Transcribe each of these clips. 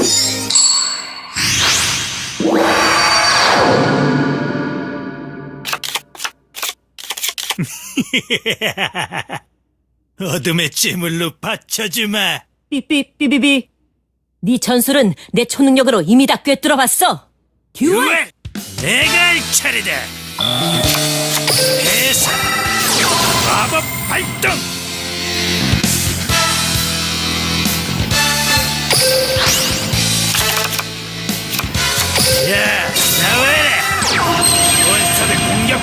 어둠의 찌물로 받쳐주마. 삐삐삐삐삐. 네 전술은 내 초능력으로 이미 다 꿰뚫어봤어. 듀얼! 듀얼! 내가 할 차례다. 대사 마법 발동.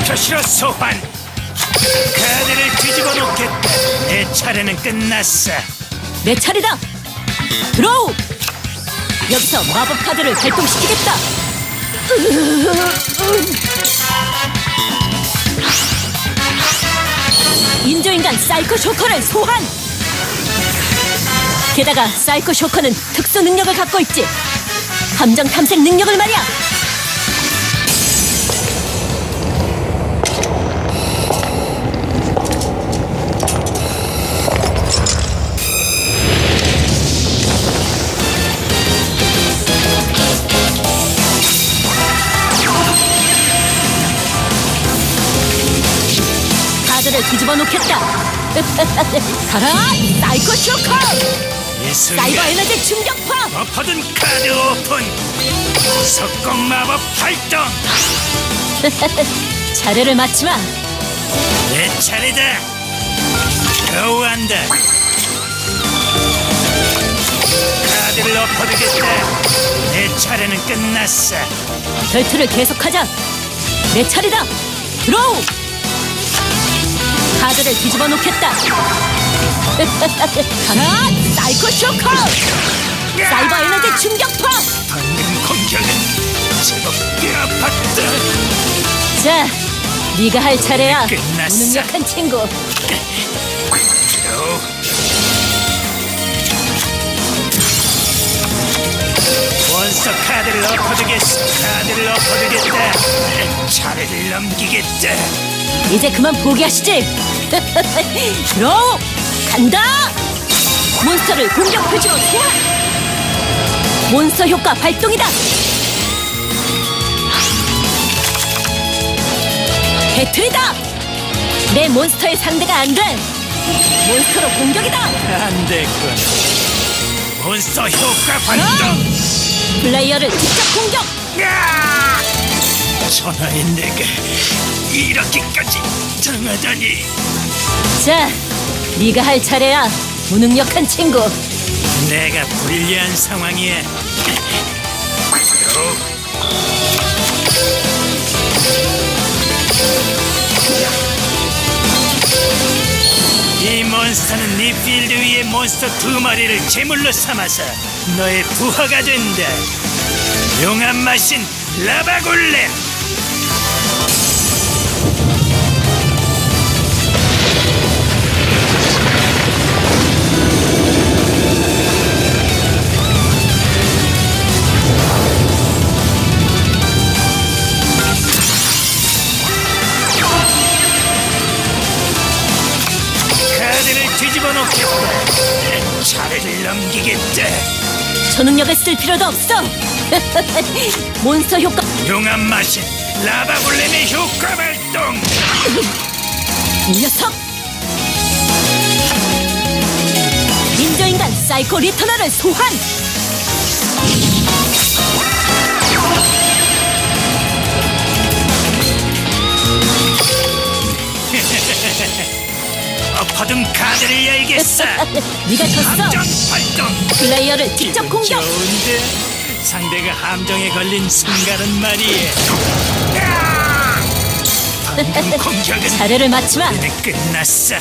표시로 소환. 카드를 뒤집어 놓겠다. 내 차례는 끝났어. 내 차례다. 드로우. 여기서 마법 카드를 발동시키겠다. 인조인간 사이코 쇼커를 소환. 게다가 사이코 쇼커는 특수 능력을 갖고 있지. 함정 탐색 능력을 말이야. 뒤집어 놓겠다. 가라, 사이코 쇼커. 이 사이버 에너지 충격파. 엎어둔 카드 오픈. 석공 마법 발동. 차례를 맞추마. 내 차례다. 겨우 한다. 카드를 엎어두겠다. 내 차례는 끝났어. 결투를 계속하자. 내 차례다. 드로우. 카드를 뒤집어 놓겠다. 가라, 사이코 쇼커. 사이버 에너지 충격파. 방금 공격은 제법 꽤 아팠다. 자, 네가 할 차례야. 끝났어. 무능력한 친구. 또 원서 카드를 엎어두겠어. 카드를 엎어두겠다. 내 차례를 넘기겠다. 이제 그만 포기하시지. 드로우. 간다. 몬스터를 공격 표시로 소환. 몬스터 효과 발동이다. 배틀이다. 내 몬스터의 상대가 안 돼. 몬스터로 공격이다. 안 됐군. 몬스터 효과 발동. 플레이어를 직접 공격. 야! 천하의 내가 이렇게까지 당하다니. 자, 네가 할 차례야. 무능력한 친구. 내가 불리한 상황이야. 또 이 몬스터는 네 필드 위의 몬스터 두 마리를 제물로 삼아서 너의 부하가 된다. 용암 마신 라바골렘. 카드를 뒤집어 놓겠다. 차례를 넘기겠다. 초능력을 쓸 필요도 없어. 몬스터 효과. 용암 마신 라바골렘의 효과 발동. 이 녀석! 인조인간 사이코 리터너를 소환! 엎어둔 카드를 열겠어. 네가 졌어! 함정 발동. 플레이어를 직접 공격! 좋은데 상대가 함정에 걸린 순간은 말이야. 야! 방금 공격은 차례를 맞추마! 이제 끝났어.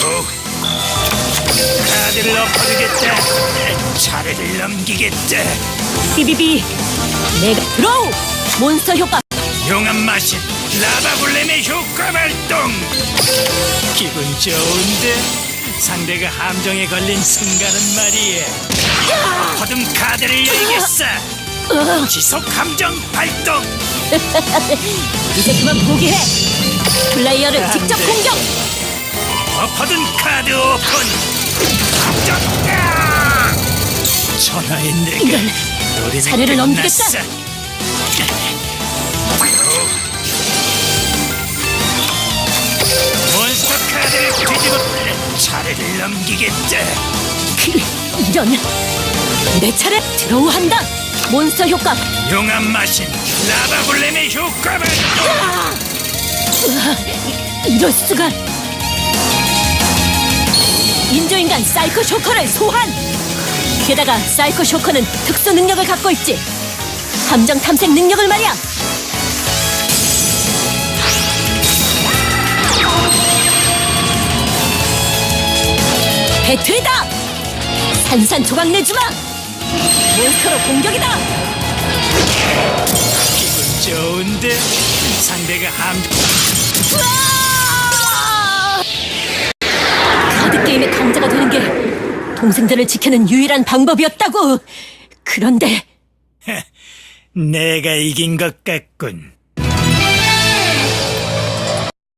또 카드를 엎어주겠다. 차례를 넘기겠다. 비비비! 내가 드로우! 몬스터 효과! 용암 마신 라바블렘의 효과 발동. 기분 좋은데 상대가 함정에 걸린 순간은 말이야. 엎어둔 카드를 열겠어. 지속 함정 발동. 이제 그만 포기해! 플레이어를 안 직접 돼. 공격! 엎어둔 카드 오픈 함정 야! 너희들 이런 우리는 자리를 넘기겠다. 차례를 넘기겠다. 그, 이런 내 차례 드로우한다. 몬스터 효과. 용암 마신 라바블렘의 으아, 이- 이럴 수가. 인조인간 사이코 쇼커를 소환. 게다가 사이코 쇼커는 특수 능력을 갖고 있지. 함정 탐색 능력을 말이야 배틀이다 산산조각 내주마 몬스터로 공격이다 기분 좋은데 상대가 함 으아! 카드 게임의 강자가 되는 게 동생들을 지키는 유일한 방법이었다고. 그런데 내가 이긴 것 같군.